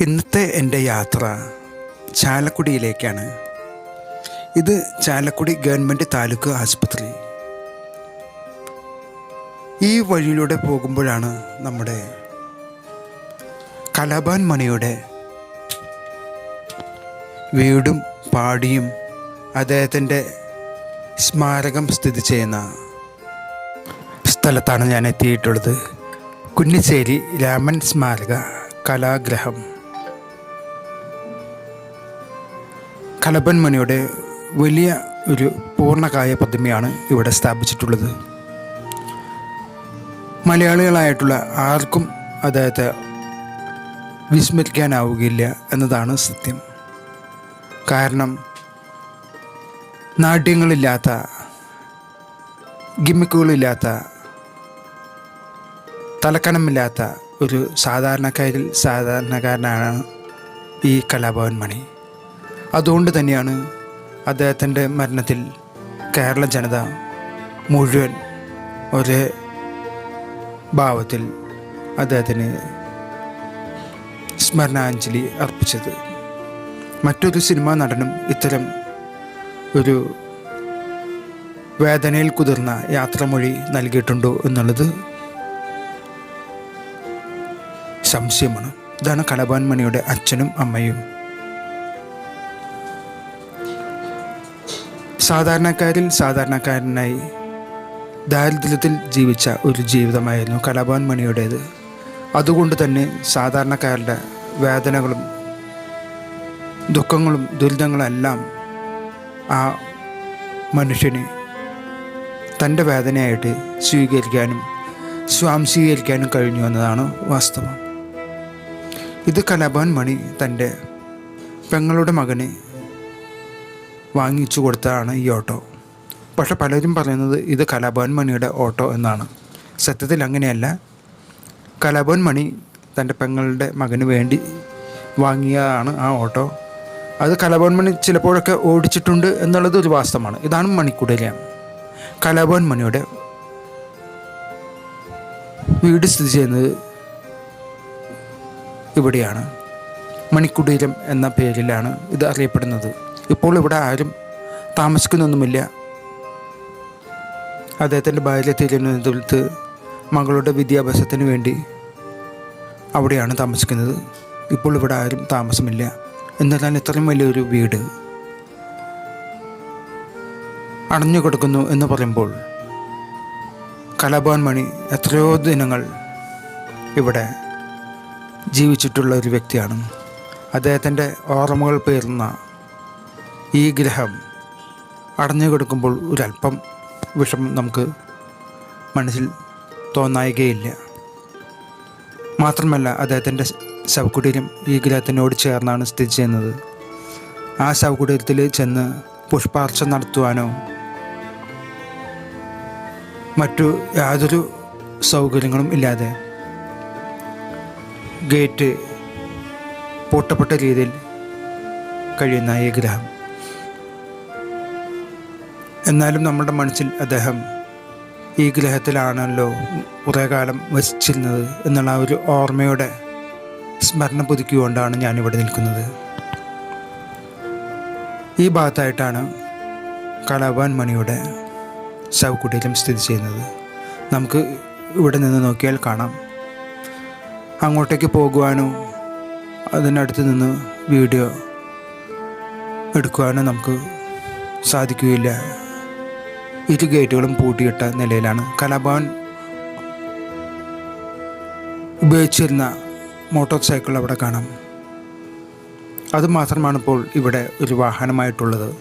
ഇന്നത്തെ എന്റെ യാത്ര ചാലക്കുടിയിലേക്കാണ്. ഇത് ചാലക്കുടി ഗവൺമെന്റ് താലൂക്ക് ആശുപത്രി. ഈ വഴിയിലൂടെ പോകുമ്പോഴാണ് നമ്മുടെ കലാഭാൻ മണിയുടെ വീടും പാടിയും അദ്ദേഹത്തിന്റെ സ്മാരകം സ്ഥിതി ചെയ്യുന്ന സ്ഥലത്താണ് ഞാൻ എത്തിയിട്ടുള്ളത്. കുന്നിശ്ശേരി രാമൻ സ്മാരക കലാഗ്രഹം. കലബൻ മണിയുടെ വലിയ ഒരു പൂർണകായ പ്രതിമയാണ് ഇവിടെ സ്ഥാപിച്ചിട്ടുള്ളത്. മലയാളികളായിട്ടുള്ള ആർക്കും അദ്ദേഹത്തെ വിസ്മരിക്കാനാവുകയില്ല എന്നതാണ് സത്യം. കാരണം നാട്യങ്ങളില്ലാത്ത ഗിമ്മിക്കുകളില്ലാത്ത തലക്കണമില്ലാത്ത ഒരു സാധാരണക്കാരിൽ സാധാരണക്കാരനാണ് ഈ കലാഭവൻ മണി. അതുകൊണ്ട് തന്നെയാണ് അദ്ദേഹത്തിന്റെ മരണത്തിൽ കേരള ജനത മുഴുവൻ ഒരേ ഭാവത്തിൽ അദ്ദേഹത്തിന് സ്മരണാഞ്ജലി അർപ്പിച്ചത്. മറ്റൊരു സിനിമാ നടനും ഇത്തരം ഒരു വേദനയിൽ കുതിർന്ന യാത്രമൊഴി നൽകിയിട്ടുണ്ടോ എന്നുള്ളത് സംശയമാണ്. ഇതാണ് കലബാൻ മണിയുടെ അച്ഛനും അമ്മയും സാധാരണക്കാരിൽ സാധാരണക്കാരനായി ദാരിദ്ര്യത്തിൽ ജീവിച്ച ഒരു ജീവിതമായിരുന്നു കലാഭവൻ മണിയുടേത്. അതുകൊണ്ട് തന്നെ സാധാരണക്കാരുടെ വേദനകളും ദുഃഖങ്ങളും ദുരിതങ്ങളെല്ലാം ആ മനുഷ്യന് തന്റെ വേദനയായിട്ട് സ്വീകരിക്കാനും സ്വാംശീകരിക്കാനും കഴിഞ്ഞു എന്നതാണ് വാസ്തവം. ഇത് കലാഭവൻ മണി തന്റെ പെങ്ങളുടെ മകന് വാങ്ങിച്ചു കൊടുത്തതാണ് ഈ ഓട്ടോ. പക്ഷെ പലരും പറയുന്നത് ഇത് കലാഭവൻ മണിയുടെ ഓട്ടോ എന്നാണ്. സത്യത്തിൽ അങ്ങനെയല്ല. കലാഭവൻ മണി തന്റെ പെങ്ങളുടെ മകന് വേണ്ടി വാങ്ങിയതാണ് ആ ഓട്ടോ. അത് കലാഭവൻ മണി ചിലപ്പോഴൊക്കെ ഓടിച്ചിട്ടുണ്ട് എന്നുള്ളത് ഒരു വാസ്തവമാണ്. ഇതാണ് മണിക്കുടലിയ കലാഭവൻ മണിയുടെ വീട് സ്ഥിതി ചെയ്യുന്നത് ഇവിടെയാണ്. മണിക്കുടീരം എന്ന പേരിലാണ് ഇത് അറിയപ്പെടുന്നത്. ഇപ്പോൾ ഇവിടെ ആരും താമസിക്കുന്നൊന്നുമില്ല. അദ്ദേഹത്തിന്റെ ഭാര്യ തിരുവനന്തപുരത്ത് മകളുടെ വിദ്യാഭ്യാസത്തിന് വേണ്ടി അവിടെയാണ് താമസിക്കുന്നത്. ഇപ്പോൾ ഇവിടെ ആരും താമസമില്ല. എന്നാൽ ഇത്രയും വലിയൊരു വീട് അടഞ്ഞു കിടക്കുന്നു എന്ന് പറയുമ്പോൾ കലാഭവൻ മണി എത്രയോ ദിനങ്ങൾ ഇവിടെ ജീവിച്ചിട്ടുള്ള ഒരു വ്യക്തിയാണ്. അദ്ദേഹത്തിന്റെ ഓർമ്മകൾ പേർന്ന ഈ ഗ്രഹം അടഞ്ഞു കിടക്കുമ്പോൾ ഒരല്പം വിഷമം നമുക്ക് മനസ്സിൽ തോന്നായികയില്ല. മാത്രമല്ല അദ്ദേഹത്തിന്റെ ശവകുടീരം ഈ ഗ്രഹത്തിനോട് ചേർന്നാണ് സ്ഥിതി ചെയ്യുന്നത്. ആ ശവകുടീരത്തിൽ ചെന്ന് പുഷ്പാർച്ച നടത്തുവാനോ മറ്റു യാതൊരു സൗകര്യങ്ങളും ഇല്ലാതെ ഗേറ്റ് പൂട്ടപ്പെട്ട രീതിയിൽ കഴിയുന്ന ഈ ഗ്രഹം. എന്നാലും നമ്മുടെ മനസ്സിൽ അദ്ദേഹം ഈ ഗ്രഹത്തിലാണല്ലോ കുറേ കാലം വസിച്ചിരുന്നത് എന്നുള്ള ഒരു ഓർമ്മയുടെ സ്മരണ പുതുക്കിക്കൊണ്ടാണ് ഞാനിവിടെ നിൽക്കുന്നത്. ഈ ഭാഗത്തായിട്ടാണ് കലാഭവൻ മണിയുടെ ശവകുടീരം സ്ഥിതി ചെയ്യുന്നത്. നമുക്ക് ഇവിടെ നിന്ന് നോക്കിയാൽ കാണാം. അങ്ങോട്ടേക്ക് പോകുവാനോ അതിനടുത്ത് നിന്ന് വീഡിയോ എടുക്കുവാനോ നമുക്ക് സാധിക്കുകയില്ല. ഇരു ഗേറ്റുകളും പൂട്ടിയിട്ട നിലയിലാണ് കലാഭവൻ ഉപയോഗിച്ചിരുന്ന മോട്ടോർ സൈക്കിൾ അവിടെ കാണാം. അതുമാത്രമാണ് ഇപ്പോൾ ഇവിടെ ഒരു വാഹനമായിട്ടുള്ളത്.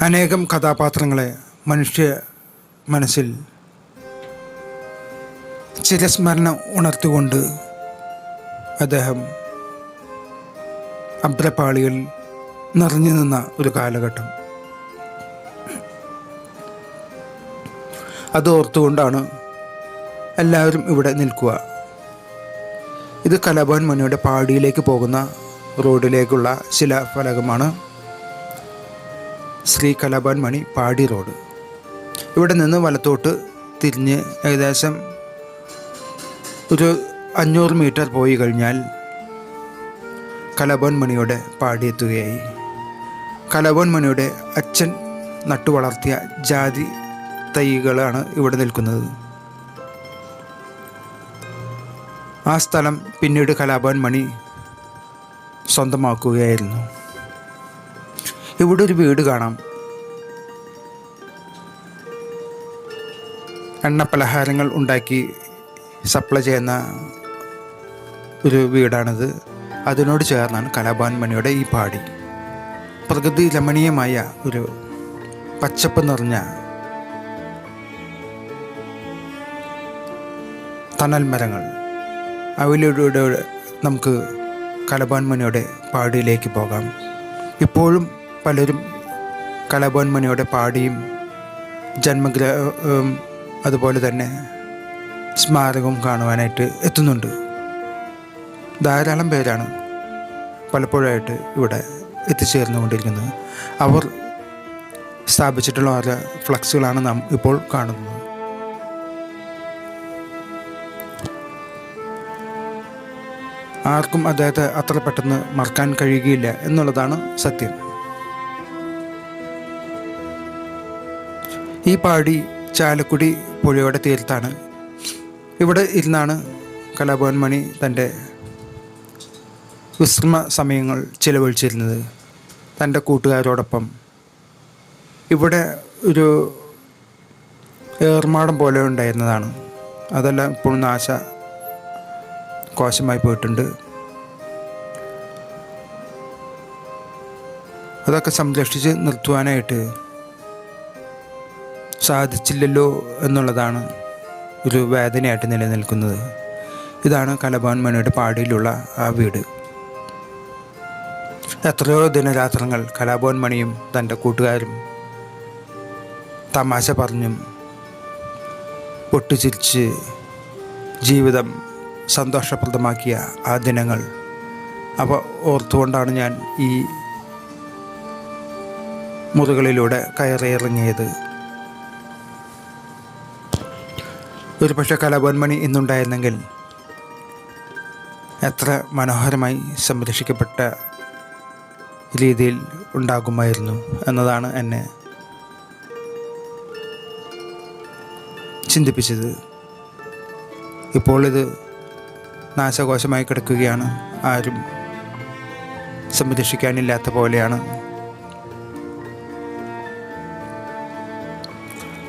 അനേകം കഥാപാത്രങ്ങളെ മനുഷ്യ മനസ്സിൽ ചിരസ്മരണ ഉണർത്തിക്കൊണ്ട് അദ്ദേഹം അബ്രപാളികളിൽ നിറഞ്ഞു നിന്ന ഒരു കാലഘട്ടം. അത് ഓർത്തുകൊണ്ടാണ് എല്ലാവരും ഇവിടെ നിൽക്കുക. ഇത് കലാഭവൻ മണിയുടെ പാടിയിലേക്ക് പോകുന്ന റോഡിലേക്കുള്ള ശിലാഫലകമാണ് ശ്രീ കലാഭവൻ മണി പാടി റോഡ്. ഇവിടെ നിന്ന് വലത്തോട്ട് തിരിഞ്ഞ് ഏകദേശം ഒരു അഞ്ഞൂറ് മീറ്റർ പോയി കഴിഞ്ഞാൽ കലാഭവൻ മണിയുടെ പാടിയെത്തുകയായി കലബോൻ മണിയുടെ അച്ഛൻ നട്ടു വളർത്തിയ ജാതി തൈകളാണ് ഇവിടെ നിൽക്കുന്നത്. ആ സ്ഥലം പിന്നീട് കലാഭവൻ മണി സ്വന്തമാക്കുകയായിരുന്നു. ഇവിടെ ഒരു വീട് കാണാം. എണ്ണ പലഹാരങ്ങൾ ഉണ്ടാക്കി സപ്ലൈ ചെയ്യുന്ന ഒരു വീടാണിത്. അതിനോട് ചേർന്നാണ് കലാഭവൻ മണിയുടെ ഈ പാടി. പ്രകൃതി രമണീയമായ ഒരു പച്ചപ്പ് നിറഞ്ഞ തണൽ മരങ്ങൾ. അവയിലൂടെ നമുക്ക് കലബാൻ മണിയുടെ പാടിയിലേക്ക് പോകാം. ഇപ്പോഴും പലരും കലബാൻ മണിയുടെ പാടിയും ജന്മഗ്രഹവും അതുപോലെ തന്നെ സ്മാരകവും കാണുവാനായിട്ട് എത്തുന്നുണ്ട്. ധാരാളം പേരാണ് പലപ്പോഴായിട്ട് ഇവിടെ എത്തിച്ചേർന്നുകൊണ്ടിരിക്കുന്നത്. അവർ സ്ഥാപിച്ചിട്ടുള്ള ഫ്ലക്സുകളാണ് നാം ഇപ്പോൾ കാണുന്നത്. ആർക്കും അദ്ദേഹത്തെ അത്ര പെട്ടെന്ന് മറക്കാൻ കഴിയുകയില്ല എന്നുള്ളതാണ് സത്യം. ഈ പാടി ചാലക്കുടി പുഴയുടെ തീരത്താണ്. ഇവിടെ ഇരുന്നാണ് കലാഭവൻ മണി തന്റെ വിശ്രമ സമയങ്ങൾ ചിലവഴിച്ചിരുന്നത്. തന്റെ കൂട്ടുകാരോടൊപ്പം. ഇവിടെ ഒരു ഏർമാടം പോലെ ഉണ്ടായിരുന്നതാണ്. അതെല്ലാം ഇപ്പോൾ നാശ കോശമായി പോയിട്ടുണ്ട്. അതൊക്കെ സംരക്ഷിച്ച് നിർത്തുവാനായിട്ട് സാധിച്ചില്ലല്ലോ എന്നുള്ളതാണ് ഒരു വേദനയായിട്ട് നിലനിൽക്കുന്നത്. ഇതാണ് കലഭവൻ മണിയുടെ പാടിയിലുള്ള ആ വീട്. എത്രയോ ദിനരാത്രങ്ങൾ കലാഭവൻ മണിയും തന്റെ കൂട്ടുകാരും തമാശ പറഞ്ഞും പൊട്ടിച്ചിരിച്ച് ജീവിതം സന്തോഷപ്രദമാക്കിയ ആ ദിനങ്ങൾ. അപ്പോൾ ഓർത്തുകൊണ്ടാണ് ഞാൻ ഈ മുറികളിലൂടെ കയറിയിറങ്ങിയത്. ഒരു പക്ഷേ കലാഭവൻമണി ഇന്നുണ്ടായിരുന്നെങ്കിൽ എത്ര മനോഹരമായി സംരക്ഷിക്കപ്പെട്ട രീതിയിൽ ഉണ്ടാകുമായിരുന്നു എന്നതാണ് എന്നെ ചിന്തിപ്പിച്ചത്. ഇപ്പോൾ ഇത് നാശകോശമായി കിടക്കുകയാണ്. ആരും സംരക്ഷിക്കാനില്ലാത്ത പോലെയാണ്.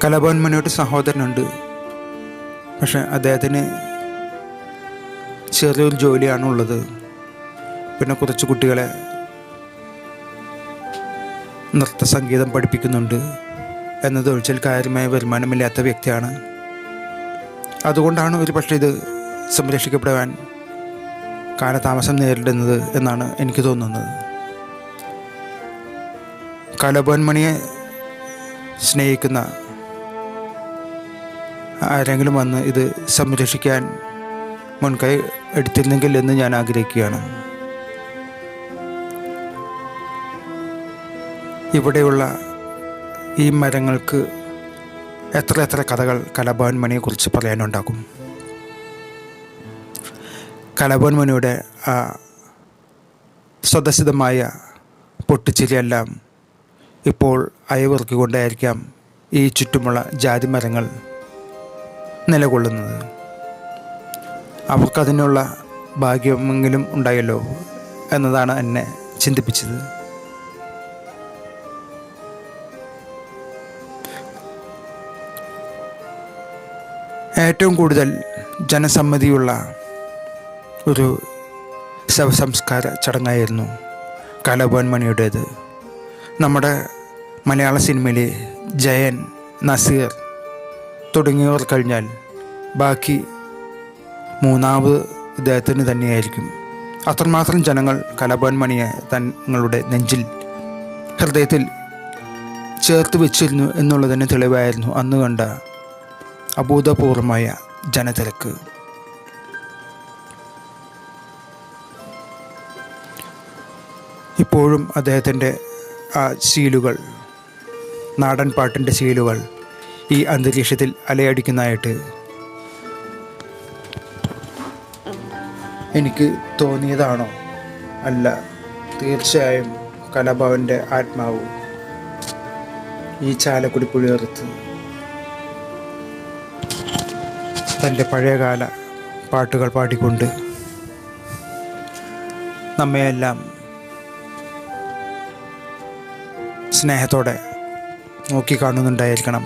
കലാഭവൻ മുന്നോട്ട് സഹോദരനുണ്ട്. പക്ഷെ അദ്ദേഹത്തിന് ചെറിയൊരു ജോലിയാണുള്ളത്. പിന്നെ കുറച്ച് കുട്ടികളെ നൃത്ത സംഗീതം പഠിപ്പിക്കുന്നുണ്ട് എന്നത് ഒഴിച്ചാൽ കാര്യമായ വരുമാനമില്ലാത്ത വ്യക്തിയാണ്. അതുകൊണ്ടാണ് ഒരു പക്ഷേ ഇത് സംരക്ഷിക്കപ്പെടുവാൻ കാലതാമസം നേരിടുന്നത് എന്നാണ് എനിക്ക് തോന്നുന്നത്. കലഭവൻ സ്നേഹിക്കുന്ന ആരെങ്കിലും വന്ന് ഇത് സംരക്ഷിക്കാൻ മുൻകൈ എടുത്തിരുന്നെങ്കിൽ എന്ന് ഞാൻ ആഗ്രഹിക്കുകയാണ്. ഇവിടെയുള്ള ഈ മരങ്ങൾക്ക് എത്ര എത്ര കഥകൾ കലഭവൻ മണിയെക്കുറിച്ച് പറയാനുണ്ടാകും? കലഭവൻ മണിയുടെ ആ സ്വതസിദ്ധമായ പൊട്ടിച്ചിരിയെല്ലാം ഇപ്പോൾ അയവിറക്കിക്കൊണ്ടായിരിക്കാം ഈ ചുറ്റുമുള്ള ജാതി മരങ്ങൾ നിലകൊള്ളുന്നത്. അവർക്കതിനുള്ള ഭാഗ്യമെങ്കിലും ഉണ്ടായല്ലോ എന്നതാണ് എന്നെ ചിന്തിപ്പിച്ചത്. ഏറ്റവും കൂടുതൽ ജനസമ്മതിയുള്ള ഒരു ശവസംസ്കാര ചടങ്ങായിരുന്നു കലഭവൻ മണിയുടേത്. നമ്മുടെ മലയാള സിനിമയിലെ ജയൻ നസീർ തുടങ്ങിയവർ കഴിഞ്ഞാൽ ബാക്കി മൂന്നാമത് ഇദ്ദേഹത്തിന് തന്നെയായിരിക്കും. അത്രമാത്രം ജനങ്ങൾ കലഭവൻ മണിയെ തങ്ങളുടെ നെഞ്ചിൽ ഹൃദയത്തിൽ ചേർത്ത് വെച്ചിരുന്നു എന്നുള്ളതിന് തെളിവായിരുന്നു അന്ന് കണ്ട അഭൂതപൂർവമായ ജനതിരക്ക്. ഇപ്പോഴും അദ്ദേഹത്തിന്റെ ആ ശീലുകൾ നാടൻ പാട്ടിന്റെ ശീലുകൾ ഈ അന്തരീക്ഷത്തിൽ അലയടിക്കുന്നതായിട്ട് എനിക്ക് തോന്നിയതാണോ? അല്ല തീർച്ചയായും കലാഭവന്റെ ആത്മാവ് ഈ ചാലക്കുടി പുഴയോരത്ത് തന്റെ പഴയകാല പാട്ടുകൾ പാടിക്കൊണ്ട് നമ്മയെല്ലാം സ്നേഹത്തോടെ നോക്കിക്കാണുന്നുണ്ടായിരിക്കണം.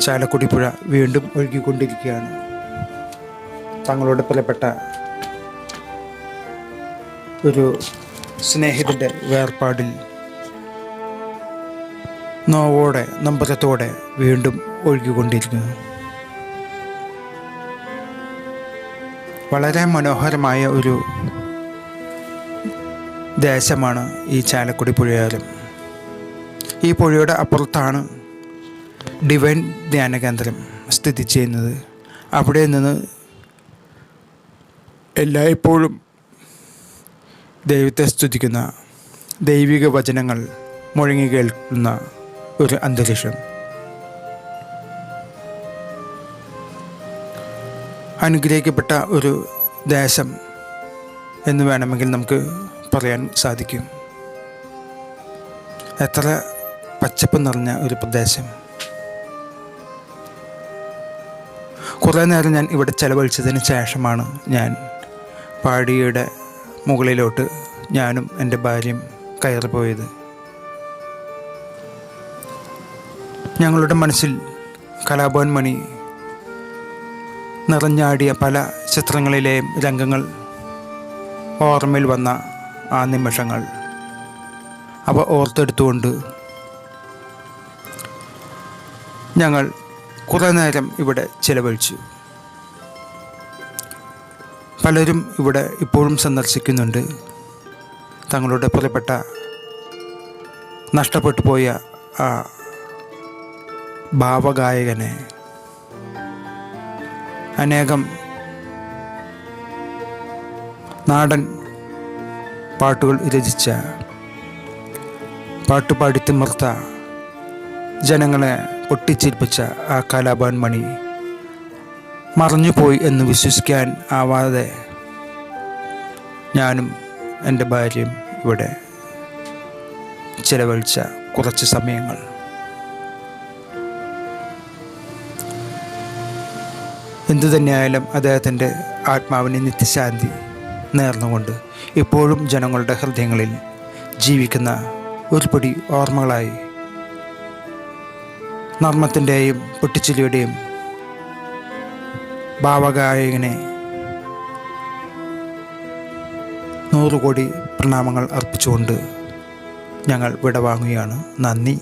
ചാലക്കുടി പുഴ വീണ്ടും ഒഴുകിക്കൊണ്ടിരിക്കുകയാണ്. തങ്ങളോട് പ്രിയപ്പെട്ട ഒരു സ്നേഹിതന്റെ വേർപാടിൽ നോവോടെ നമ്പരത്തോടെ വീണ്ടും ഒഴുകിക്കൊണ്ടിരിക്കുന്നു. വളരെ മനോഹരമായ ഒരു ദേശമാണ് ഈ ചാലക്കുടി പുഴയാലും ഈ പുഴയുടെ അപ്പുറത്താണ് ഡിവൈൻ ധ്യാന കേന്ദ്രം സ്ഥിതി ചെയ്യുന്നത്. അവിടെ നിന്ന് എല്ലായ്പ്പോഴും ദൈവത്തെ സ്തുതിക്കുന്ന ദൈവിക വചനങ്ങൾ മുഴങ്ങി കേൾക്കുന്ന ഒരു അന്തരീക്ഷം. അനുഗ്രഹിക്കപ്പെട്ട ഒരു ദേശം എന്ന് വേണമെങ്കിൽ നമുക്ക് പറയാൻ സാധിക്കും. എത്ര പച്ചപ്പ് നിറഞ്ഞ ഒരു പ്രദേശം. കുറേ നേരം ഞാൻ ഇവിടെ ചെലവഴിച്ചതിന് ശേഷമാണ് ഞാൻ പാടിയുടെ മുകളിലോട്ട് ഞാനും എന്റെ ഭാര്യയും കയറിപ്പോയത്. ഞങ്ങളുടെ മനസ്സിൽ കലാഭവൻ മണി നിറഞ്ഞാടിയ പല ചിത്രങ്ങളിലെ രംഗങ്ങൾ ഓർമ്മയിൽ വന്ന ആ നിമിഷങ്ങൾ അവ ഓർത്തെടുത്തുകൊണ്ട് ഞങ്ങൾ കുറേ നേരം ഇവിടെ ചിലവഴിച്ചു. പലരും ഇവിടെ ഇപ്പോഴും സന്ദർശിക്കുന്നുണ്ട്. തങ്ങളുടെ പ്രിയപ്പെട്ട നഷ്ടപ്പെട്ടു പോയ ആ ഭാവഗായകനെ. അനേകം നാടൻ പാട്ടുകൾ രചിച്ച പാട്ടുപാടി തിമിർത്ത ജനങ്ങളെ പൊട്ടിച്ചിരിപ്പിച്ച ആ കലാഭവൻ മണി മറഞ്ഞുപോയി എന്ന് വിശ്വസിക്കാൻ ആവാതെ ഞാനും എന്റെ ഭാര്യയും ഇവിടെ ചിലവഴിച്ച കുറച്ച് സമയങ്ങൾ. എന്തു തന്നെയായാലും അദ്ദേഹത്തിന്റെ ആത്മാവിന് നിത്യശാന്തി നേർന്നുകൊണ്ട് ഇപ്പോഴും ജനങ്ങളുടെ ഹൃദയങ്ങളിൽ ജീവിക്കുന്ന ഒരുപടി ഓർമ്മകളായി. നർമ്മത്തിന്റെയും പൊട്ടിച്ചിലിയുടെയും ഭാവഗായകനെ നൂറുകോടി പ്രണാമങ്ങൾ അർപ്പിച്ചുകൊണ്ട് ഞങ്ങൾ വിടവാങ്ങുകയാണ്. നന്ദി.